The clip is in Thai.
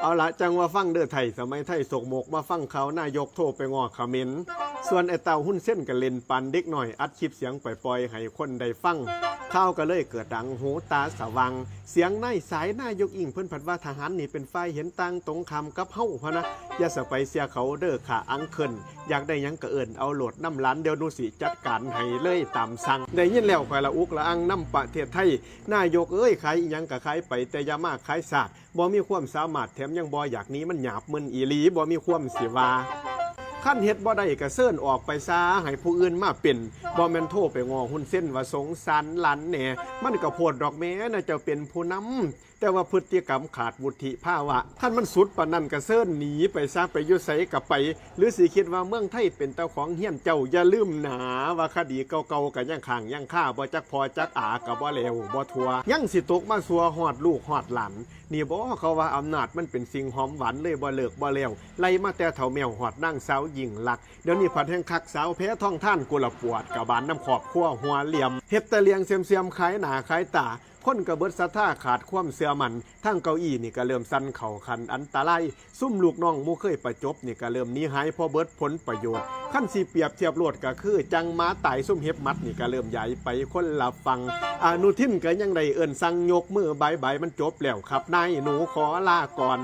เอาละจังว่าฟังเด้อไทยสมัยไทยสกมกมาฟังเขานายกโทรไปงอเขมิน ส่วนไอเต่าหุ้นเส้นกันเลนปันเด็กหน่อยอัดคลิปเสียงปล่อยๆให้คนได้ฟังข้าวก็เลยเกิดดังหูตาสว่างเสียงในสายหนายกอิงเพิ่อนผัดว่าทหารนี่เป็นฝ่ายเห็นต่างตรงคำกับเฮ้าพะนะอย่าสไปเสียเขาเด้อค่ะอังเคินอยากได้ยังก็เอินเอาโหลดน้ำล้านเดียวนูสิจัดการให้เลยตามสั่งได้ยินแล้วข่อยละอุกละอังน้ำประเทศไทยนายกเอ้ยขายยังก็ขายไปแต่ยามาขายซากบ่มีความสามารถแถมยังบ่อยากนี้มันหยาบมึนอีลีบ่มีความสิวา ขั้นเฮ็ดบ่ได้ก็เซิ้นออกไปซาให้ผู้อื่นมาเป็นบ่แม่นโทรไปงอหุ้นเส้นว่าสงสารหลานแหน่มันก็โพดดอกแม้น่าจะเป็นผู้นำแต่ว่าพฤติกรรมขาดวุฒิภาวะท่านมันสุดปานนั้นก็เซิ้นหนีไปซะไปอยู่ไสก็ไป หรือสิคิดว่าเมืองไทยเป็นเจ้าของเฮียนเจ้าอย่าลืมหนาว่าคดีเก่าๆก็ยังข้างยังฆ่าบ่จักพอจักอาก็บ่เลวบ่ทัวยังสิตกมาสัวฮอดลูกฮอดหลานนี่บ่เขาว่าอำนาจมันเป็นสิ่งหอมหวานเลยบ่เลิกบ่เลวไล่มาแต่เฒ่าแมวฮอดนางสาวหญิงลักเดี๋ยวนี้ผัดแห่งคักสาวแพ้ท้องท่านกุละปวดกะบานน้ำขอบขั้วหัวเหลี่ยมเฮ็ดตะเลียงเสียมๆขายหนาขายตาคนกระเบิดศรัทธาขาดความเสื่อมันทั้งเก้าอี้นี่ก็เริ่มสั่นเข่าคันอันตรายซุ่มลูกน้องมูเคยประจบนี่ก็เริ่มนี้หายพอเบิดผลประโยชน์ขั้นสีเปรียบเทียบโลดก็คือ จังหมาตายซุ่มเห็บมัดนี่ก็เริ่มใหญ่ไปคนละฟังอนุทินก็ยังได้เอิ้นสั่งยกมือบายบายมันจบแล้วครับนายหนูขอลาก่อน